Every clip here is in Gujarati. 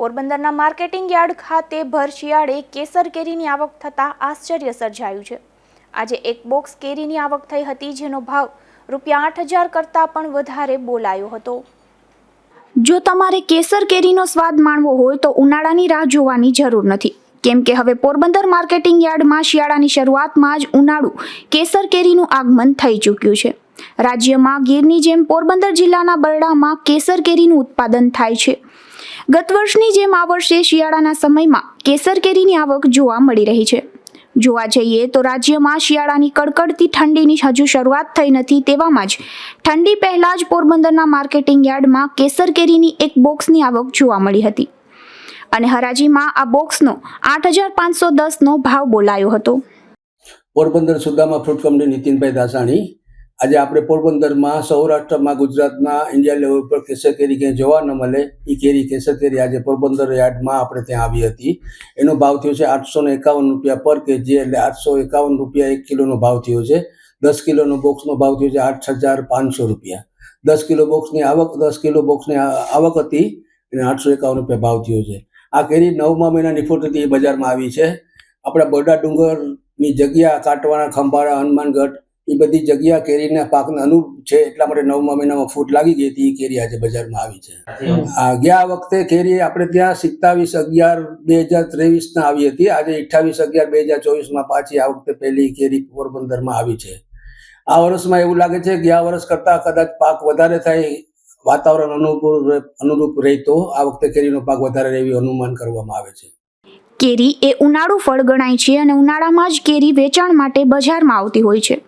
પોરબંદરના માર્કેટિંગ યાર્ડ ખાતે ભર શિયાળે કેસર કેરીની આવક થતાં આશ્ચર્ય સર્જાયું છે. આજે એક બોક્સ કેરીની આવક થઈ હતી જેનો ભાવ રૂપિયા આઠ હજાર કરતાં પણ વધારે બોલાયો હતો. જો તમારે કેસર કેરીનો સ્વાદ માણવો હોય તો ઉનાળાની રાહ જોવાની જરૂર નથી. કેમ કે હવે પોરબંદર માર્કેટિંગ યાર્ડમાં શિયાળાની શરૂઆતમાં જ ઉનાળુ કેસર કેરીનું આગમન થઈ ચૂક્યું છે. રાજ્યમાં ગીરની જેમ પોરબંદર જિલ્લાના બરડામાં કેસર કેરીનું ઉત્પાદન થાય છે. ગત વર્ષની જેમ આ વર્ષે શિયાળાના સમયમાં કેસર કેરીની આવક જોવા મળી રહી છે. જોવા જઈએ તો રાજ્યમાં શિયાળાની કડકડતી ઠંડીની હજુ શરૂઆત થઈ નથી તેવામાં જ ઠંડી પહેલાં જ પોરબંદરના માર્કેટિંગ યાર્ડમાં કેસર કેરીની એક બોક્સની આવક જોવા મળી હતી. અને હરાજીમાં આ બોક્સનો આઠ હજાર પાંચસો દસનો ભાવ બોલાયો હતો. પોરબંદર સુદામા ફ્રૂટ કંપની નીતિનભાઈ દાસાણી આજે આપણે પોરબંદરમાં સૌરાષ્ટ્રમાં ગુજરાતના ઇન્ડિયા લેવલ પર કેસર કેરી ક્યાંય જોવા ન મળે એ કેરી કેસર કેરી આજે પોરબંદર યાર્ડમાં આપણે ત્યાં આવી હતી. એનો ભાવ થયો છે આઠસો ને એકાવન રૂપિયા પર કેજી, એટલે આઠસો એકાવન રૂપિયા એક કિલોનો ભાવ થયો છે. દસ કિલોનો બોક્સનો ભાવ થયો છે આઠ હજાર પાંચસો રૂપિયા. દસ કિલો બોક્સની આવક, દસ કિલો બોક્સની આવક હતી, અને આઠસો એકાવન રૂપિયા ભાવ થયો છે. આ કેરી નવમા મહિના નિફોટ હતી, એ બજારમાં આવી છે. આપણા બરડા ડુંગરની જગ્યા, કાટવાના ખંભાળા, હનુમાનગઢ એ બધી જગ્યા કેરીના પાકને અનુરૂપ છે એટલા માટે નવમા મહિનામાં ફૂટ લાગી ગઈ હતી એ કેરી આજે બજારમાં આવી છે. આ ગયા વખતે કેરી આપણે ત્યાં સિત્તાવીસ અગિયાર બે હજાર ત્રેવીસના આવી હતી આજે અઠ્ઠાવીસ અગિયાર બે હજાર ચોવીસમાં પાછી આ વખતે પહેલી કેરી પોરબંદરમાં આવી છે. આ વર્ષમાં એવું લાગે છે ગયા વર્ષ કરતાં કદાચ પાક વધારે થાય વાતાવરણ અનુકૂળ અનુરૂપ રહેતો આ વખતે કેરીનો પાક વધારે રહેવી અનુમાન કરવામાં આવે છે. કેરી એ ઉનાળુ ફળ ગણાય છે અને ઉનાળામાં જ કેરી વેચાણ માટે બજારમાં આવતી હોય છે.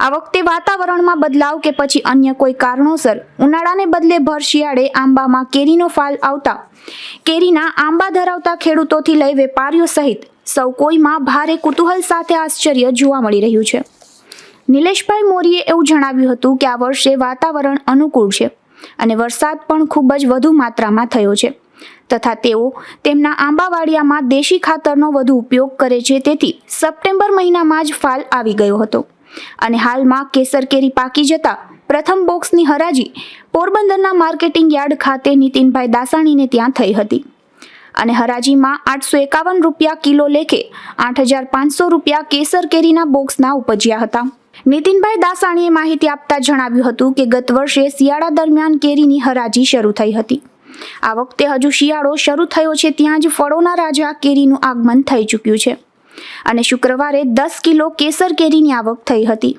આ વખતે વાતાવરણમાં બદલાવ કે પછી અન્ય કોઈ કારણોસર ઉનાળાને બદલે ભર શિયાળે આંબામાં કેરીનો ફાલ આવતા કેરીના આંબા ધરાવતા ખેડૂતોથી લઈ વેપારીઓ સહિત સૌ કોઈમાં ભારે કુતૂહલ સાથે આશ્ચર્ય જોવા મળી રહ્યું છે. નિલેશભાઈ મોરીએ એવું જણાવ્યું હતું કે આ વર્ષે વાતાવરણ અનુકૂળ છે અને વરસાદ પણ ખૂબ જ વધુ માત્રામાં થયો છે. તથા તેઓ તેમના આંબાવાડિયામાં દેશી ખાતરનો વધુ ઉપયોગ કરે છે તેથી સપ્ટેમ્બર મહિનામાં જ ફાલ આવી ગયો હતો. અને હાલમાં કેસર કેરી પાકી જતા પ્રથમ બોક્સની હરાજી પોરબંદરના માર્કેટિંગ યાર્ડ ખાતે નીતિનભાઈ દાસાણીને ત્યાં થઈ હતી. અને હરાજીમાં આઠસો એકાવન રૂપિયા કિલો લેખે આઠ હજાર પાંચસો રૂપિયા કેસર કેરીના બોક્સના ઉપજ્યા હતા. નીતિનભાઈ દાસાણીએ માહિતી આપતા જણાવ્યું હતું કે ગત વર્ષે શિયાળા દરમિયાન કેરીની હરાજી શરૂ થઈ હતી. આ વખતે હજુ શિયાળો શરૂ થયો છે, ત્યાં જ ફળોના રાજા કેરીનું આગમન થઈ ચૂક્યું છે. અને શુક્રવારે દસ કિલો કેસર કેરીની આવક થઈ હતી.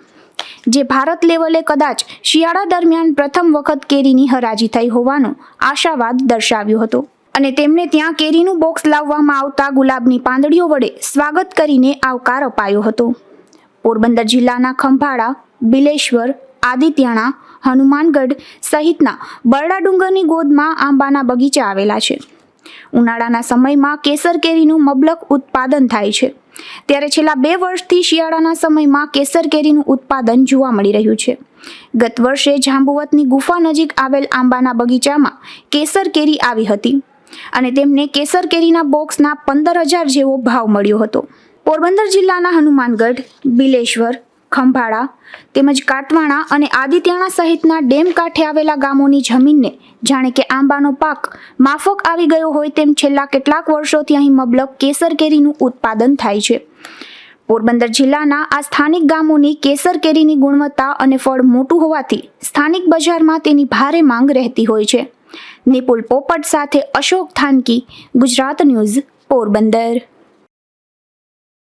જે ભારત લેવલે કદાચ શિયાળા દરમિયાન પ્રથમ વખત કેરીની હરાજી થઈ હોવાનો આશાવાદ દર્શાવ્યો હતો. અને તેમને ત્યાં કેરીનું બોક્સ લાવવામાં આવતા ગુલાબની પાંદડીઓ વડે સ્વાગત કરીને આવકાર અપાયો હતો. પોરબંદર જિલ્લાના ખંભાળા, બિલેશ્વર આદિત્યાણા હનુમાનગઢ સહિતના બરડા ડુંગરની ગોદમાં આંબાના બગીચા આવેલા છે. ઉનાળાના સમયમાં કેસર કેરીનું મબલક ઉત્પાદન થાય છે. ત્યારે છેલ્લા બે વર્ષથી શિયાળાના સમયમાં કેસર કેરીનું ઉત્પાદન જોવા મળી રહ્યું છે. ગત વર્ષે જાંબુવતની ગુફા નજીક આવેલ આંબાના બગીચામાં કેસર કેરી આવી હતી અને તેમને કેસર કેરીના બોક્સના પંદર હજાર જેવો ભાવ મળ્યો હતો. પોરબંદર જિલ્લાના હનુમાનગઢ, બિલેશ્વર ખંભાળા તેમજ કાટવાણા અને આદિત્યાણા સહિતના ડેમ કાંઠે આવેલા ગામોની જમીનને જાણે કે આંબાનો પાક માફક આવી ગયો હોય તેમ છેલ્લા કેટલાક વર્ષોથી અહીં મબલક કેસર કેરીનું ઉત્પાદન થાય છે. પોરબંદર જિલ્લાના આ સ્થાનિક ગામોની કેસર કેરીની ગુણવત્તા અને ફળ મોટું હોવાથી સ્થાનિક બજારમાં તેની ભારે માંગ રહેતી હોય છે. નિપુલ પોપટ સાથે અશોક થાનકી, ગુજરાત ન્યૂઝ, પોરબંદર.